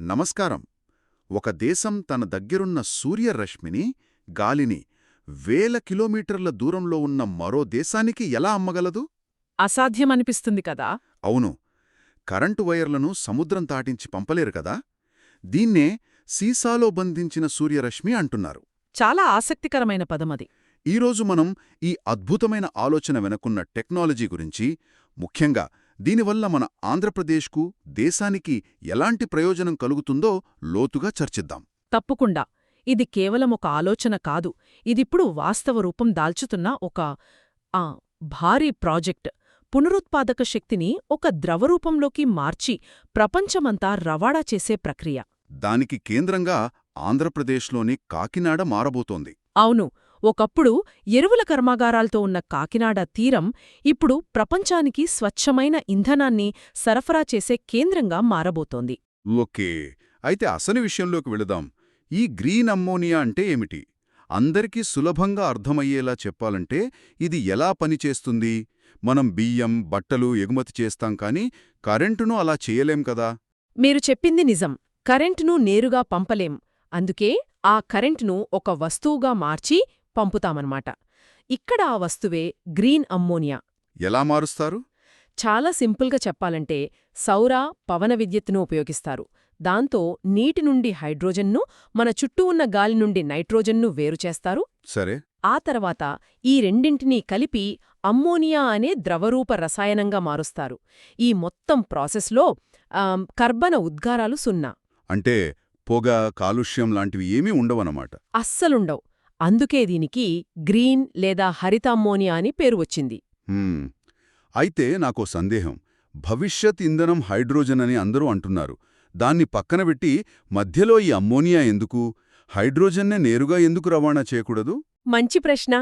నమస్కారం. ఒక దేశం తన దగ్గరున్న సూర్యరశ్మిని గాలిని వేల కిలోమీటర్ల దూరంలో ఉన్న మరో దేశానికి ఎలా అమ్మగలదు? అసాధ్యమనిపిస్తుంది కదా. అవును. కరెంటు వైర్లను సముద్రం తాటించి పంపలేరు కదా. దీన్నే సీసాలో బంధించిన సూర్యరశ్మి అంటున్నారు. చాలా ఆసక్తికరమైన పదమది ఈరోజు మనం ఈ అద్భుతమైన ఆలోచన వెనకున్న టెక్నాలజీ గురించి ముఖ్యంగా దీనివల్ల మన ఆంధ్రప్రదేశ్కు దేశానికి ఎలాంటి ప్రయోజనం కలుగుతుందో లోతుగా చర్చిద్దాం. తప్పకుండా. ఇది కేవలం ఒక ఆలోచన కాదు. ఇదిప్పుడు వాస్తవ రూపం దాల్చుతున్న ఒక ఆ భారీ ప్రాజెక్ట్. పునరుత్పాదక శక్తిని ఒక ద్రవరూపంలోకి మార్చి ప్రపంచమంతా రవాణా చేసే ప్రక్రియ. దానికి కేంద్రంగా ఆంధ్రప్రదేశ్లోని కాకినాడ మారబోతోంది. అవును. ఒకప్పుడు ఎరువుల కర్మాగారాలతో ఉన్న కాకినాడ తీరం ఇప్పుడు ప్రపంచానికి స్వచ్ఛమైన ఇంధనాన్ని సరఫరా చేసే కేంద్రంగా మారబోతోంది. ఓకే అయితే అసలు విషయంలోకి వెళదాం. ఈ గ్రీన్ అమ్మోనియా అంటే ఏమిటి? అందరికీ సులభంగా అర్థమయ్యేలా చెప్పాలంటే ఇది ఎలా పనిచేస్తుంది? మనం బియ్యం బట్టలు ఎగుమతి చేస్తాం కానీ కరెంటును అలా చేయలేం కదా? మీరు చెప్పింది నిజం. కరెంటును నేరుగా పంపలేం. అందుకే ఆ కరెంటును ఒక వస్తువుగా మార్చి పంపుతామన్నమాట. ఇక్కడ ఆ వస్తువే గ్రీన్ అమ్మోనియా. ఎలా మారుస్తారు? చాలా సింపుల్గా చెప్పాలంటే సౌర పవన విద్యుత్తును ఉపయోగిస్తారు. దాంతో నీటి నుండి హైడ్రోజన్ను మన చుట్టూ ఉన్న గాలి నుండి నైట్రోజన్ను వేరుచేస్తారు సరే. ఆ తర్వాత ఈ రెండింటినీ కలిపి అమ్మోనియా అనే ద్రవరూప రసాయనంగా మారుస్తారు. ఈ మొత్తం ప్రాసెస్లో కర్బన ఉద్గారాలు సున్నా. అంటే పొగ కాలుష్యం లాంటివి ఏమీ ఉండవన్నమాట. అస్సలుండవు. అందుకే దీనికి గ్రీన్ లేదా హరిత అమ్మోనియా అని పేరు వచ్చింది. అయితే నాకో సందేహం. భవిష్యత్ ఇంధనం హైడ్రోజన్ అని అందరూ అంటున్నారు. దాన్ని పక్కన పెట్టి మధ్యలో ఈ అమ్మోనియా ఎందుకు? హైడ్రోజన్నే నేరుగా ఎందుకు రవాణా చేయకూడదు? మంచి ప్రశ్న.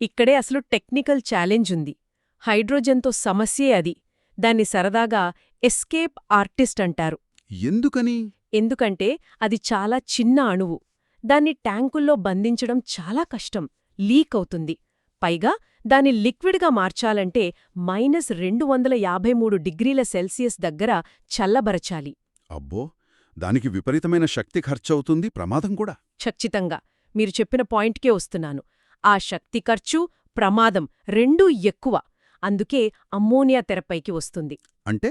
ఇక్కడే అసలు టెక్నికల్ ఛాలెంజ్ ఉంది. హైడ్రోజన్తో సమస్యే అది. దాన్ని సరదాగా ఎస్కేప్ ఆర్టిస్ట్ అంటారు. ఎందుకని? ఎందుకంటే అది చాలా చిన్న అణువు. దాన్ని ట్యాంకుల్లో బంధించడం చాలా కష్టం లీక్ అవుతుంది. పైగా దాన్ని లిక్విడ్గా మార్చాలంటే మైనస్ రెండు వందల యాభై మూడు డిగ్రీల సెల్సియస్ దగ్గర చల్లబరచాలి. అబ్బో! దానికి విపరీతమైన శక్తి ఖర్చవుతుంది ప్రమాదం కూడా. ఖచ్చితంగా. మీరు చెప్పిన పాయింట్కే వస్తున్నాను. ఆ శక్తి ఖర్చు ప్రమాదం రెండూ ఎక్కువ. అందుకే అమ్మోనియా తెరపైకి వస్తుంది. అంటే?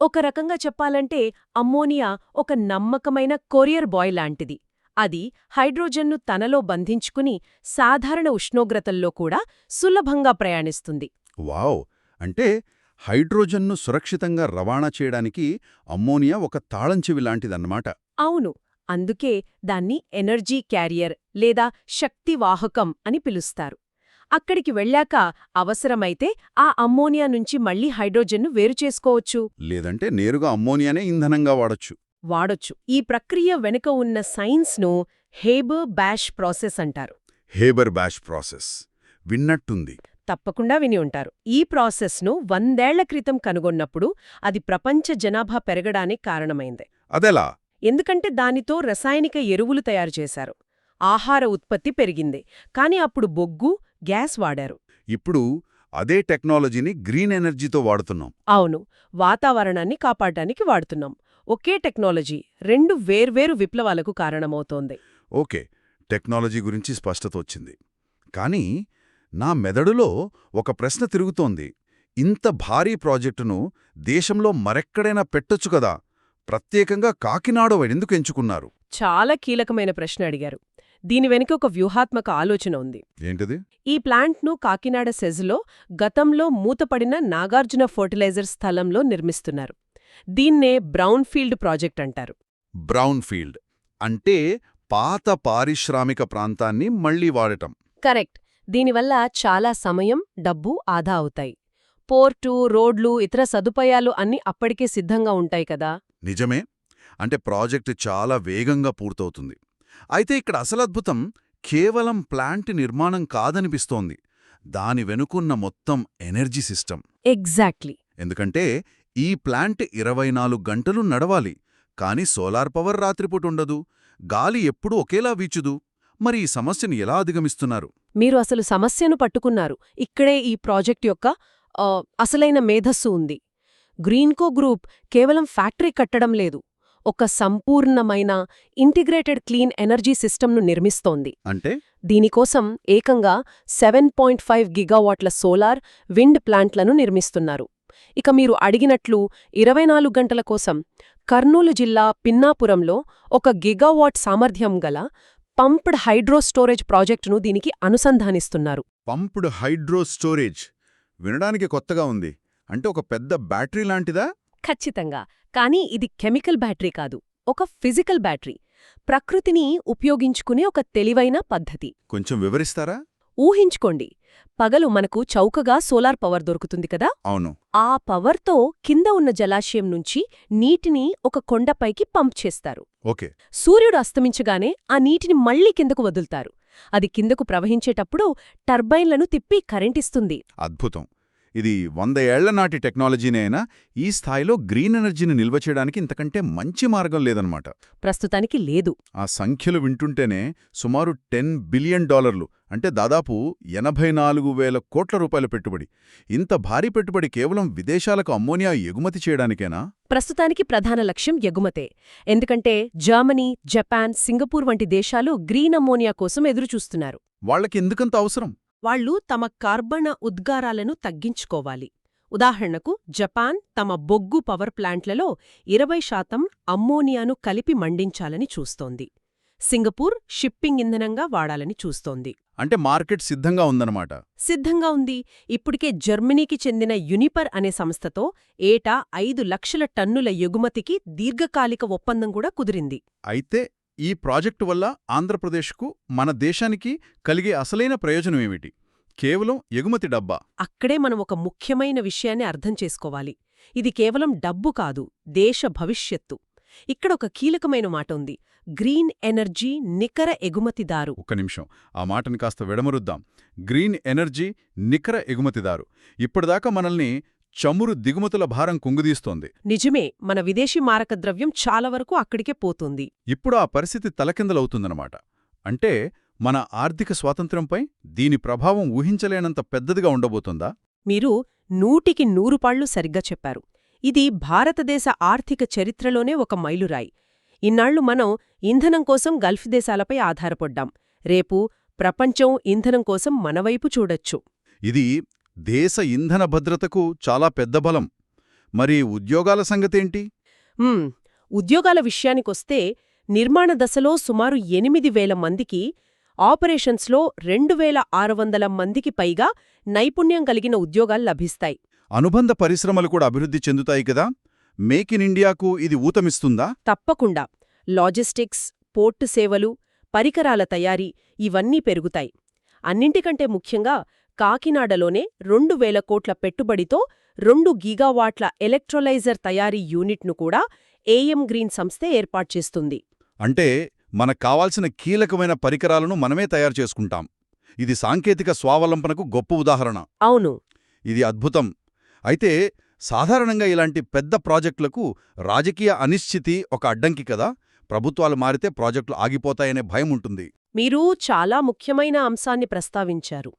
ఒక రకంగా చెప్పాలంటే అమ్మోనియా ఒక నమ్మకమైన కొరియర్ బాయ్ లాంటిది. అది హైడ్రోజన్ను తనలో బంధించుకుని సాధారణ ఉష్ణోగ్రతల్లో కూడా సులభంగా ప్రయాణిస్తుంది. వావ్! అంటే హైడ్రోజన్ను సురక్షితంగా రవాణా చేయడానికి అమ్మోనియా ఒక తాళంచెవి లాంటిదన్నమాట. అవును అందుకే దాన్ని ఎనర్జీ క్యారియర్ లేదా శక్తివాహకం అని పిలుస్తారు. అక్కడికి వెళ్ళాక అవసరమైతే ఆ అమ్మోనియా నుంచి మళ్ళీ హైడ్రోజన్ను వేరుచేసుకోవచ్చు లేదంటే నేరుగా అమ్మోనియానే ఇంధనంగా వాడొచ్చు. వాడొచ్చు. ఈ ప్రక్రియ వెనుక ఉన్న సైన్స్ను హేబర్ బ్యాష్ ప్రాసెస్ అంటారు. Haber Bosch process. విన్నట్టుంది. తప్పకుండా విని ఉంటారు. ఈ ప్రాసెస్ను వందేళ్ళ క్రితం కనుగొన్నప్పుడు అది ప్రపంచ జనాభా పెరగడానికి కారణమైంది. అదెలా? ఎందుకంటే దానితో రసాయనిక ఎరువులు తయారు చేశారు. ఆహార ఉత్పత్తి పెరిగింది. కాని అప్పుడు బొగ్గు గ్యాస్ వాడారు. ఇప్పుడు అదే టెక్నాలజీని గ్రీన్ ఎనర్జీతో వాడుతున్నాం. అవును. వాతావరణాన్ని కాపాడటానికి వాడుతున్నాం. ఒకే టెక్నాలజీ రెండు వేర్వేరు విప్లవాలకు కారణమవుతోంది. ఓకే టెక్నాలజీ గురించి స్పష్టత వచ్చింది. కానీ నా మెదడులో ఒక ప్రశ్న తిరుగుతోంది. ఇంత భారీ ప్రాజెక్టును దేశంలో మరెక్కడైనా పెట్టొచ్చు కదా? ప్రత్యేకంగా కాకినాడ ఎందుకు ఎంచుకున్నారు? చాలా కీలకమైన ప్రశ్న అడిగారు. దీని వెనుక ఒక వ్యూహాత్మక ఆలోచన ఉంది. ఏంటిది? ఈ ప్లాంట్ను కాకినాడ సెజ్లో గతంలో మూతపడిన నాగార్జున ఫర్టిలైజర్ స్థలంలో నిర్మిస్తున్నారు. దీన్నే బ్రౌన్ఫీల్డ్ ప్రాజెక్ట్ అంటారు. బ్రౌన్ ఫీల్డ్ అంటే పాత పారిశ్రామిక ప్రాంతాన్ని మళ్ళీ వాడటం. కరెక్ట్. దీనివల్ల చాలా సమయం డబ్బు ఆదా అవుతాయి. పోర్టు రోడ్లు ఇతర సదుపాయాలు అన్నీ అప్పటికే సిద్ధంగా ఉంటాయి కదా? నిజమే. అంటే ప్రాజెక్టు చాలా వేగంగా పూర్తవుతుంది. అయితే ఇక్కడ అసలద్భుతం కేవలం ప్లాంట్ నిర్మాణం కాదనిపిస్తోంది. దాని వెనుకున్న మొత్తం ఎనర్జీ సిస్టమ్ ఎగ్జాక్ట్లీ. ఎందుకంటే ఈ ప్లాంట్ ఇరవై నాలుగు గంటలు నడవాలి. కాని సోలార్ పవర్ రాత్రిపూట ఉండదు. గాలి ఎప్పుడూ ఒకేలా వీచుదు. మరి ఈ సమస్యను ఎలా అధిగమిస్తున్నారు? మీరు అసలు సమస్యను పట్టుకున్నారు. ఇక్కడే ఈ ప్రాజెక్ట్ యొక్క అసలైన మేధస్సు ఉంది. గ్రీన్కో గ్రూప్ కేవలం ఫ్యాక్టరీ కట్టడం లేదు. ఒక సంపూర్ణమైన ఇంటిగ్రేటెడ్ క్లీన్ ఎనర్జీ సిస్టమ్ను నిర్మిస్తోంది. అంటే? దీనికోసం ఏకంగా సెవెన్ పాయింట్ ఫైవ్ గిగావాట్ల సోలార్ విండ్ ప్లాంట్లను నిర్మిస్తున్నారు. ఇక మీరు అడిగినట్లు ఇరవై నాలుగు గంటల కోసం కర్నూలు జిల్లా పిన్నాపురంలో ఒక గిగావాట్ సామర్థ్యం గల పంప్డ్ హైడ్రో స్టోరేజ్ ప్రాజెక్టును దీనికి అనుసంధానిస్తున్నారు. Pumped hydro storage? వినడానికి కొత్తగా ఉంది. అంటే ఒక పెద్ద బ్యాటరీ లాంటిదా? ఖచ్చితంగా. కానీ ఇది కెమికల్ బ్యాటరీ కాదు. ఒక ఫిజికల్ బ్యాటరీ. ప్రకృతిని ఉపయోగించుకునే ఒక తెలివైన పద్ధతి. కొంచెం వివరిస్తారా? ఊహించుకోండి పగలు మనకు చౌకగా సోలార్ పవర్ దొరుకుతుంది కదా? అవును. ఆ పవర్తో కింద ఉన్న జలాశయం నుంచి నీటిని ఒక కొండపైకి పంప్ చేస్తారు. ఓకే. సూర్యుడు అస్తమించగానే ఆ నీటిని మళ్ళీ కిందకు వదులుతారు. అది కిందకు ప్రవహించేటప్పుడు టర్బైన్లను తిప్పి కరెంటిస్తుంది అద్భుతం. ఇది వంద ఏళ్ళ నాటి టెక్నాలజీనే అయినా ఈ స్థాయిలో గ్రీన్ ఎనర్జీని నిల్వ చేయడానికి ఇంతకంటే మంచి మార్గం లేదన్నమాట. ప్రస్తుతానికి లేదు. ఆ సంఖ్యలు వింటుంటేనే సుమారు టెన్ బిలియన్ డాలర్లు అంటే దాదాపు ఎనభై నాలుగు వేల కోట్ల రూపాయల పెట్టుబడి. ఇంత భారీ పెట్టుబడి కేవలం విదేశాలకు అమ్మోనియా ఎగుమతి చేయడానికేనా? ప్రస్తుతానికి ప్రధాన లక్ష్యం ఎగుమతే. ఎందుకంటే జర్మనీ జపాన్ సింగపూర్ వంటి దేశాలు గ్రీన్ అమ్మోనియా కోసం ఎదురుచూస్తున్నారు. వాళ్ళకి ఎందుకంత అవసరం? వాళ్ళు తమ కార్బన ఉద్గారాలను తగ్గించుకోవాలి. ఉదాహరణకు జపాన్ తమ బొగ్గు పవర్ ప్లాంట్లలో ఇరవై శాతం అమ్మోనియాను కలిపి మండించాలని చూస్తోంది. సింగపూర్ షిప్పింగ్ ఇంధనంగా వాడాలని చూస్తోంది. అంటే మార్కెట్ సిద్ధంగా ఉందన్నమాట. సిద్ధంగా ఉంది. ఇప్పటికే జర్మనీకి చెందిన యునిపర్ అనే సంస్థతో ఏటా ఐదు లక్షల టన్నుల ఎగుమతికి దీర్ఘకాలిక ఒప్పందం కూడా కుదిరింది. అయితే ఈ ప్రాజెక్టు వల్ల ఆంధ్రప్రదేశ్కు మన దేశానికి కలిగే అసలైన ప్రయోజనం ఏమిటి? కేవలం ఎగుమతి డబ్బా. అక్కడే మనం ఒక ముఖ్యమైన విషయాన్ని అర్థం చేసుకోవాలి. ఇది కేవలం డబ్బు కాదు దేశ భవిష్యత్తు. ఇక్కడ ఒక కీలకమైన మాట ఉంది. గ్రీన్ ఎనర్జీ నికర ఎగుమతిదారు. ఒక్క నిమిషం. ఆ మాటని కాస్త విడమరుద్దాం. గ్రీన్ ఎనర్జీ నికర ఎగుమతిదారు. ఇప్పటిదాకా మనల్ని చమురు దిగుమతుల భారం కుంగుదీస్తోంది. నిజమే మన విదేశీ మారక ద్రవ్యం చాలా వరకు అక్కడికే పోతుంది. ఇప్పుడు ఆ పరిస్థితి తలకిందలవుతుందన్నమాట. అంటే మన ఆర్థిక స్వాతంత్ర్యంపై దీని ప్రభావం ఊహించలేనంత పెద్దదిగా ఉండబోతుందా? మీరు నూటికి నూరు పాళ్ళు సరిగ్గా చెప్పారు. ఇది భారతదేశ ఆర్థిక చరిత్రలోనే ఒక మైలురాయి. ఇన్నాళ్ళు మనం ఇంధనం కోసం గల్ఫ్ దేశాలపై ఆధారపడ్డాం. రేపు ప్రపంచం ఇంధనం కోసం మనవైపు చూడొచ్చు. ఇది దేశ ఇంధన భద్రతకు చాలా పెద్ద బలం. మరి ఉద్యోగాల సంగతేంటి. ఉద్యోగాల విషయానికొస్తే నిర్మాణ దశలో సుమారు ఎనిమిది వేల మందికి ఆపరేషన్స్లో రెండు వేల ఆరు వందల మందికి పైగా నైపుణ్యం కలిగిన ఉద్యోగాలు లభిస్తాయి. అనుబంధ పరిశ్రమలు కూడా అభివృద్ధి చెందుతాయి కదా? మేక్ ఇన్ ఇండియాకు ఇది ఊతమిస్తుందా? తప్పకుండా. లాజిస్టిక్స్ పోర్టు సేవలు పరికరాల తయారీ ఇవన్నీ పెరుగుతాయి. అన్నింటికంటే ముఖ్యంగా కాకినాడలోనే రెండు వేల కోట్ల పెట్టుబడితో రెండు గీగావాట్ల ఎలక్ట్రోలైజర్ తయారీ యూనిట్ను కూడా ఏఎం గ్రీన్ సంస్థే ఏర్పాటు చేస్తుంది. అంటే మనకు కావాల్సిన కీలకమైన పరికరాలను మనమే తయారు చేసుకుంటాం. ఇది సాంకేతిక స్వావలంబనకు గొప్ప ఉదాహరణ. అవును. ఇది అద్భుతం. అయితే సాధారణంగా ఇలాంటి పెద్ద ప్రాజెక్టులకు రాజకీయ అనిశ్చితి ఒక అడ్డంకి కదా. ప్రభుత్వాలు మారితే ప్రాజెక్టులు ఆగిపోతాయనే భయం ఉంటుంది. మీరు చాలా ముఖ్యమైన అంశాన్ని ప్రస్తావించారు.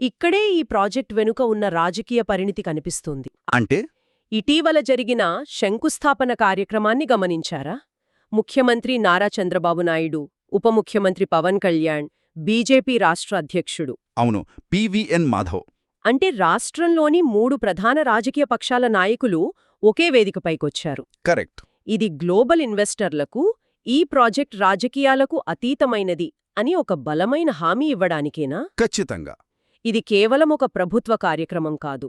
ఇక్కడే ఈ ప్రాజెక్ట్ వెనుక ఉన్న రాజకీయ పరిణితి కనిపిస్తుంది. అంటే? ఇటీవల జరిగిన శంకుస్థాపన కార్యక్రమాన్ని గమనించారా? ముఖ్యమంత్రి నారా చంద్రబాబు నాయుడు ఉప ముఖ్యమంత్రి పవన్ కళ్యాణ్ బీజేపీ రాష్ట్ర అధ్యక్షుడు. అవును పివిఎన్ మాధవ్. అంటే రాష్ట్రంలోని మూడు ప్రధాన రాజకీయ పక్షాల నాయకులు ఒకే వేదికపైకొచ్చారు. కరెక్ట్. ఇది గ్లోబల్ ఇన్వెస్టర్లకు ఈ ప్రాజెక్ట్ రాజకీయాలకు అతీతమైనది అని ఒక బలమైన హామీ ఇవ్వడానికేనా? ఖచ్చితంగా. ఇది కేవలం ఒక ప్రభుత్వ కార్యక్రమం కాదు.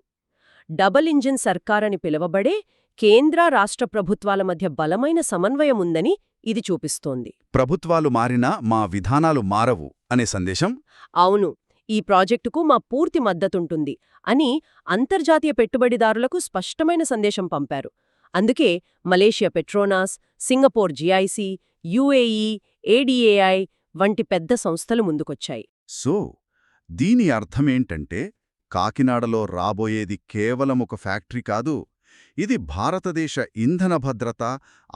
డబల్ ఇంజిన్ సర్కారని పిలువబడే కేంద్ర రాష్ట్ర ప్రభుత్వాల మధ్య బలమైన సమన్వయం ఉందని ఇది చూపిస్తోంది. ప్రభుత్వాలు మారినా మా విధానాలు మారవు అనే సందేశం? అవును ఈ ప్రాజెక్టుకు మా పూర్తి మద్దతుంటుంది అని అంతర్జాతీయ పెట్టుబడిదారులకు స్పష్టమైన సందేశం పంపారు. అందుకే Malaysia Petronas Singapore GIC UAE ADAI వంటి పెద్ద సంస్థలు ముందుకొచ్చాయి. సో దీని అర్థమేంటంటే కాకినాడలో రాబోయేది కేవలం ఒక ఫ్యాక్టరీ కాదు ఇది భారతదేశ ఇంధన భద్రత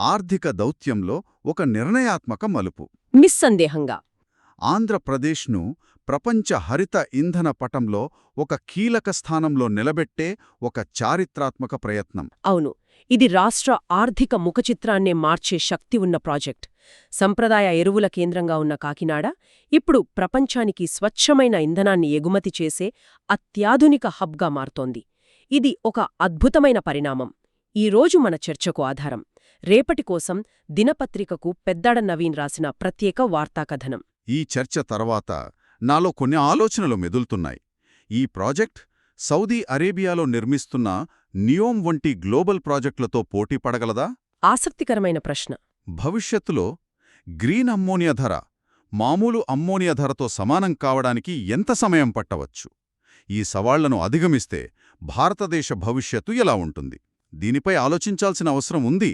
ఆర్థిక దౌత్యంలో ఒక నిర్ణయాత్మక మలుపు. నిస్సందేహంగా. ఆంధ్రప్రదేశ్ను ప్రపంచ హరిత ఇంధన పటంలో ఒక కీలక స్థానంలో నిలబెట్టే ఒక చారిత్రాత్మక ప్రయత్నం. అవును. ఇది రాష్ట్ర ఆర్థిక ముఖచిత్రాన్నే మార్చే శక్తి ఉన్న ప్రాజెక్ట్. సంప్రదాయ ఎరువుల కేంద్రంగా ఉన్న కాకినాడ ఇప్పుడు ప్రపంచానికి స్వచ్ఛమైన ఇంధనాన్ని ఎగుమతి చేసే అత్యాధునిక హబ్గా మారుతోంది. ఇది ఒక అద్భుతమైన పరిణామం. ఈ రోజు మన చర్చకు ఆధారం. రేపటి కోసం దినపత్రికకు పెద్దాడ నవీన్ రాసిన ప్రత్యేక వార్తాకథనం. ఈ చర్చ తర్వాత నాలో కొన్ని ఆలోచనలు మెదులుతున్నాయి. ఈ ప్రాజెక్ట్ సౌదీ అరేబియాలో నిర్మిస్తున్న నియోమ్ వంటి గ్లోబల్ ప్రాజెక్టులతో పోటీ పడగలదా? ఆసక్తికరమైన ప్రశ్న. భవిష్యత్తులో గ్రీన్ అమ్మోనియా ధర మామూలు అమ్మోనియా ధరతో సమానం కావడానికి ఎంత సమయం పట్టవచ్చు? ఈ సవాళ్ళను అధిగమిస్తే భారతదేశ భవిష్యత్తు ఎలా ఉంటుంది? దీనిపై ఆలోచించాల్సిన అవసరం ఉంది.